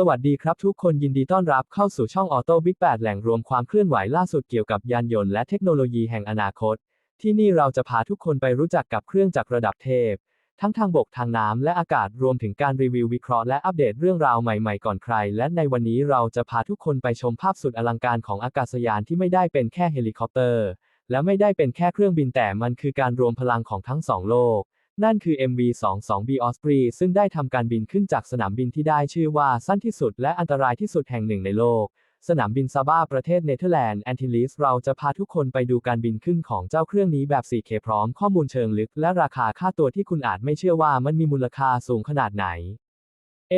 สวัสดีครับทุกคนยินดีต้อนรับเข้าสู่ช่องออโต้บิ๊ก8แหล่งรวมความเคลื่อนไหวล่าสุดเกี่ยวกับยานยนต์และเทคโนโลยีแห่งอนาคต ที่นี่เราจะพาทุกคนไปรู้จักกับเครื่องจักรระดับเทพ ทั้งทางบกทางน้ำและอากาศรวมถึงการรีวิววิเคราะห์และอัปเดตเรื่องราวใหม่ๆก่อนใคร และในวันนี้เราจะพาทุกคนไปชมภาพสุดอลังการของอากาศยานที่ไม่ได้เป็นแค่เฮลิคอปเตอร์ และไม่ได้เป็นแค่เครื่องบินแต่มันคือการรวมพลังของทั้งสองโลก นั่นคือ MV-22B Osprey ซึ่งได้ทำการบินขึ้นจากสนามบินที่ได้ชื่อว่าสั้นที่สุดและอันตรายที่สุดแห่งหนึ่งในโลก สนามบินซาบ้าประเทศเนเธอร์แลนด์แอนติลิสเราจะพาทุกคนไปดูการบินขึ้นของเจ้าเครื่องนี้แบบ 4K พร้อมข้อมูลเชิงลึก และราคาค่าตัวที่คุณอาจไม่เชื่อว่ามันมีมูลค่าสูงขนาดไหน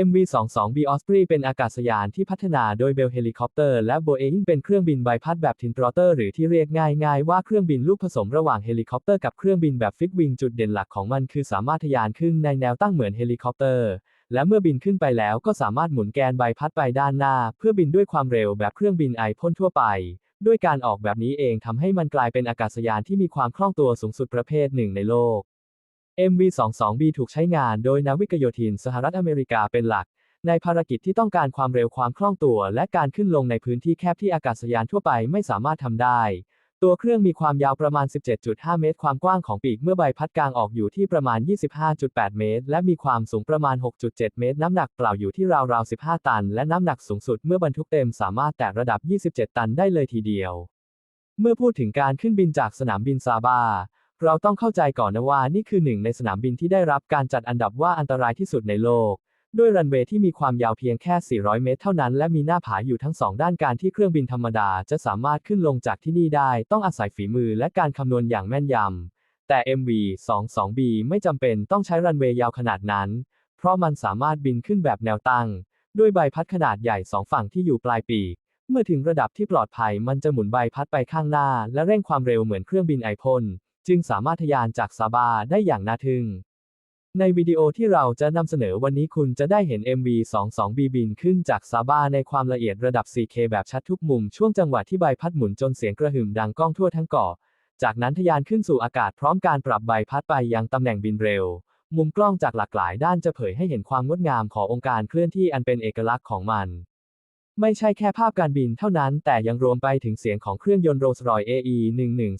MV-22B Osprey เป็นอากาศยานที่พัฒนาโดย Bell Helicopter และ Boeing เป็นเครื่องบินใบพัดแบบ Twin Rotor หรือที่เรียกง่ายๆ ว่าเครื่องบินลูกผสมระหว่างเฮลิคอปเตอร์กับเครื่องบินแบบฟิกวิงจุดเด่นหลักของมันคือสามารถทะยานขึ้นในแนวตั้งเหมือนเฮลิคอปเตอร์ และเมื่อบินขึ้นไปแล้วก็สามารถหมุนแกนใบพัดไปด้านหน้า เพื่อบินด้วยความเร็วแบบเครื่องบินไอพ่นทั่วไป ด้วยการออกแบบนี้เองทำให้มันกลายเป็นอากาศยานที่มีความคล่องตัวสูงสุดประเภทหนึ่งในโลก MV-22B ถูกใช้งานโดยนาวิกโยธินสหรัฐอเมริกาเป็นหลัก ในภารกิจที่ต้องการความเร็วความคล่องตัว และการขึ้นลงในพื้นที่แคบที่อากาศยานทั่วไปไม่สามารถทำได้ ตัวเครื่องมีความยาวประมาณ 17.5 เมตร ความกว้างของปีกเมื่อใบพัดกลางออกอยู่ที่ประมาณ 25.8 เมตร และมีความสูงประมาณ 6.7 เมตร น้ำหนักเปล่าอยู่ที่ราวๆ 15 ตัน และน้ำหนักสูงสุดเมื่อบรรทุกเต็มสามารถแตะระดับ 27 ตันได้เลยทีเดียว เมื่อพูดถึงการขึ้นบินจากสนามบินซาบา เราต้องเข้าใจก่อนนะว่านี่คือหนึ่งในสนามบินที่ได้รับการจัดอันดับว่าอันตรายที่สุดในโลก ด้วยรันเวย์ที่มีความยาวเพียงแค่ 400 เมตรเท่านั้น และมีหน้าผาอยู่ทั้งสองด้านการที่เครื่องบินธรรมดาจะสามารถขึ้นลงจากที่นี่ได้ ต้องอาศัยฝีมือและการคำนวณอย่างแม่นยำแต่ MV-22B ไม่จำเป็นต้องใช้รันเวย์ยาวขนาดนั้น เพราะมันสามารถบินขึ้นแบบแนวตั้ง ด้วยใบพัดขนาดใหญ่สองฝั่งที่อยู่ปลายปีกเมื่อถึงระดับที่ปลอดภัยมันจะหมุนใบพัดไปข้างหน้า และเร่งความเร็วเหมือนเครื่องบินไอพ่น จึงสามารถทะยานจากซาบาได้อย่างน่าทึ่ง ในวิดีโอที่เราจะนำเสนอวันนี้คุณจะได้เห็น MV22B บินขึ้นจากซาบาในความละเอียดระดับ 4K แบบชัดทุกมุมช่วงจังหวะที่ใบพัดหมุนจนเสียงกระหึ่มดังก้องทั่วทั้งเกาะ จากนั้นทะยานขึ้นสู่อากาศพร้อมการปรับใบพัดไปยังตำแหน่งบินเร็ว มุมกล้องจากหลากหลายด้านจะเผยให้เห็นความงดงามขององค์การเคลื่อนที่อันเป็นเอกลักษณ์ของมัน ไม่ใช่แค่ภาพการบินเท่านั้น แต่ยังรวมไปถึงเสียงของเครื่องยนต์ Rolls-Royce AE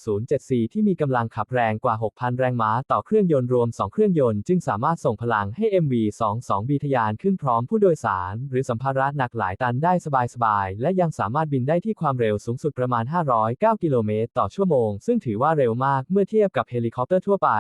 11074ที่มีกำลังขับแรงกว่า 6,000 แรงม้าต่อเครื่องยนต์รวม 2 เครื่องยนต์ จึงสามารถส่งพลังให้ MV22B ทะยานขึ้นพร้อมผู้โดยสาร หรือสัมภาระหนักหลายตันได้สบายๆ และยังสามารถบินได้ที่ความเร็วสูงสุดประมาณ 509 กิโลเมตรต่อชั่วโมง ซึ่งถือว่าเร็วมากเมื่อเทียบกับเฮลิคอปเตอร์ทั่วไป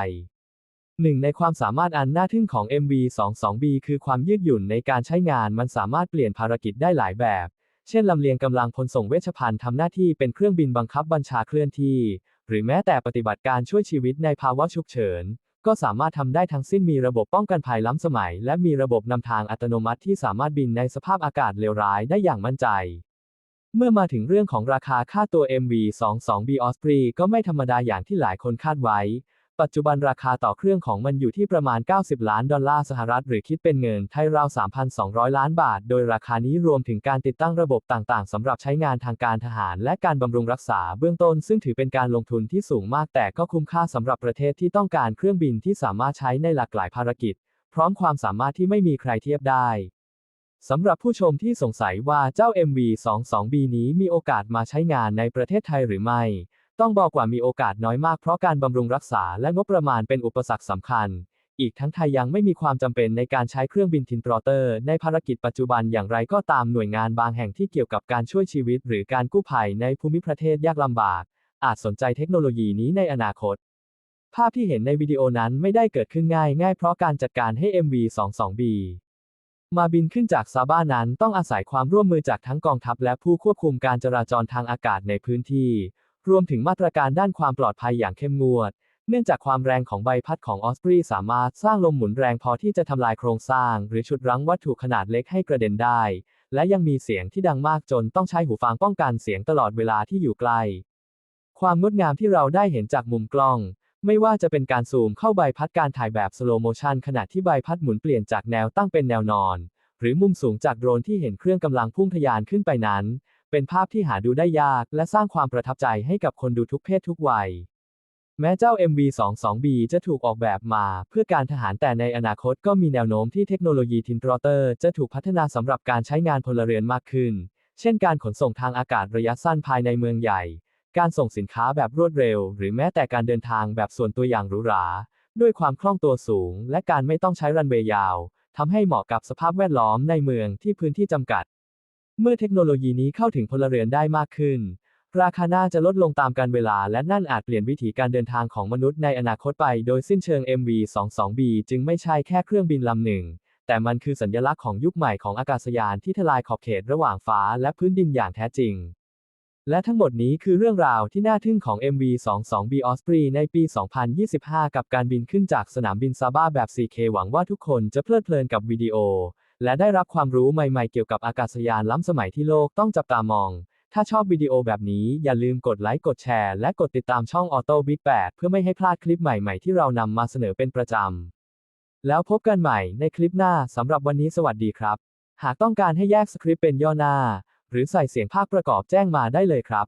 หนึ่งในความสามารถอันน่าทึ่งของ MV22B คือความยืดหยุ่นในการใช้งานมันสามารถเปลี่ยนภารกิจได้หลายแบบ เช่นลำเลียงกำลังพลส่งเวชภัณฑ์ทำหน้าที่เป็นเครื่องบินบังคับบัญชาเคลื่อนที่ หรือแม้แต่ปฏิบัติการช่วยชีวิตในภาวะฉุกเฉิน ก็สามารถทำได้ทั้งสิ้นมีระบบป้องกันภัยล้ำสมัย และมีระบบนำทางอัตโนมัติที่สามารถบินในสภาพอากาศเลวร้ายได้อย่างมั่นใจ เมื่อมาถึงเรื่องของราคาค่าตัว MV22B Osprey ก็ไม่ธรรมดาอย่างที่หลายคนคาดไว้ ปัจจุบันราคาต่อเครื่องของมันอยู่ที่ประมาณ 90 ล้านดอลลาร์สหรัฐ หรือคิดเป็นเงินไทยราว 3,200 ล้านบาท โดยราคานี้รวมถึงการติดตั้งระบบต่างๆสำหรับใช้งานทางการทหาร และการบำรุงรักษาเบื้องต้น ซึ่งถือเป็นการลงทุนที่สูงมากแต่ก็คุ้มค่าสำหรับประเทศที่ต้องการเครื่องบินที่สามารถใช้ในหลากหลายภารกิจ พร้อมความสามารถที่ไม่มีใครเทียบได้สำหรับผู้ชมที่สงสัยว่าเจ้า MV22B นี้มีโอกาสมาใช้งานในประเทศไทยหรือไม่ ต้องบอกว่ามีโอกาสน้อยมากเพราะการบำรุงรักษาและงบประมาณเป็นอุปสรรคสำคัญ อีกทั้งไทยยังไม่มีความจำเป็นในการใช้เครื่องบินทินตรอเตอร์ ในภารกิจปัจจุบันอย่างไรก็ตามหน่วยงานบางแห่งที่เกี่ยวกับการช่วยชีวิต หรือการกู้ภัยในภูมิประเทศยากลำบาก อาจสนใจเทคโนโลยีนี้ในอนาคต ภาพที่เห็นในวิดีโอนั้นไม่ได้เกิดขึ้นง่ายง่ายเพราะการจัดการให้ MV22B มาบินขึ้นจากซาบ้านั้นต้องอาศัยความร่วมมือจากทั้งกองทัพและผู้ควบคุมการจราจรทางอากาศในพื้นที่ รวมถึงมาตรการด้านความปลอดภัยอย่างเข้มงวด เนื่องจากความแรงของใบพัดของออสปรีสามารถสร้างลมหมุนแรงพอที่จะทำลายโครงสร้าง หรือฉุดรั้งวัตถุขนาดเล็กให้กระเด็นได้ และยังมีเสียงที่ดังมากจนต้องใช้หูฟังป้องกันเสียงตลอดเวลาที่อยู่ใกล้ความงดงามที่เราได้เห็นจากมุมกล้องไม่ว่าจะเป็นการซูมเข้าใบพัดการถ่ายแบบสโลโมชันขณะที่ใบพัดหมุนเปลี่ยนจากแนวตั้งเป็นแนวนอน หรือมุมสูงจากโดรนที่เห็นเครื่องกำลังพุ่งทะยานขึ้นไปนั้น เป็นภาพที่หาดูได้ยากและสร้างความประทับใจให้กับคนดูทุกเพศทุกวัย แม้เจ้า MV22B จะถูกออกแบบมาเพื่อการทหารแต่ในอนาคตก็มีแนวโน้มที่เทคโนโลยีทินทรอเตอร์จะถูกพัฒนาสำหรับการใช้งานพลเรือนมากขึ้น เช่นการขนส่งทางอากาศระยะสั้นภายในเมืองใหญ่ การส่งสินค้าแบบรวดเร็ว หรือแม้แต่การเดินทางแบบส่วนตัวอย่างหรูหรา ด้วยความคล่องตัวสูง และการไม่ต้องใช้รันเวย์ยาวทำให้เหมาะกับสภาพแวดล้อมในเมืองที่พื้นที่จำกัด เมื่อเทคโนโลยีนี้เข้าถึงพลเรือนได้มากขึ้น ราคาน่าจะลดลงตามกาลเวลา และนั่นอาจเปลี่ยนวิถีการเดินทางของมนุษย์ในอนาคตไปโดยสิ้นเชิง MV22B จึงไม่ใช่แค่เครื่องบินลำหนึ่ง แต่มันคือสัญลักษณ์ของยุคใหม่ของอากาศยานที่ทลายขอบเขตระหว่างฟ้าและพื้นดินอย่างแท้จริง และทั้งหมดนี้คือเรื่องราวที่น่าทึ่งของ MV22B Osprey ในปี 2025 กับการบินขึ้นจากสนามบินซาบ้าแบบ 4K หวังว่าทุกคนจะเพลิดเพลินกับวิดีโอ และได้รับความรู้ใหม่ๆเกี่ยวกับอากาศยานล้ำสมัยที่โลกต้องจับตามอง ถ้าชอบวิดีโอแบบนี้อย่าลืมกดไลค์ กดแชร์ และกดติดตามช่อง Auto Big 8เพื่อไม่ให้พลาดคลิปใหม่ๆที่เรานำมาเสนอเป็นประจำ แล้วพบกันใหม่ในคลิปหน้าสำหรับวันนี้สวัสดีครับ หากต้องการให้แยกสคริปต์เป็นย่อหน้า หรือใส่เสียงภาคประกอบแจ้งมาได้เลยครับ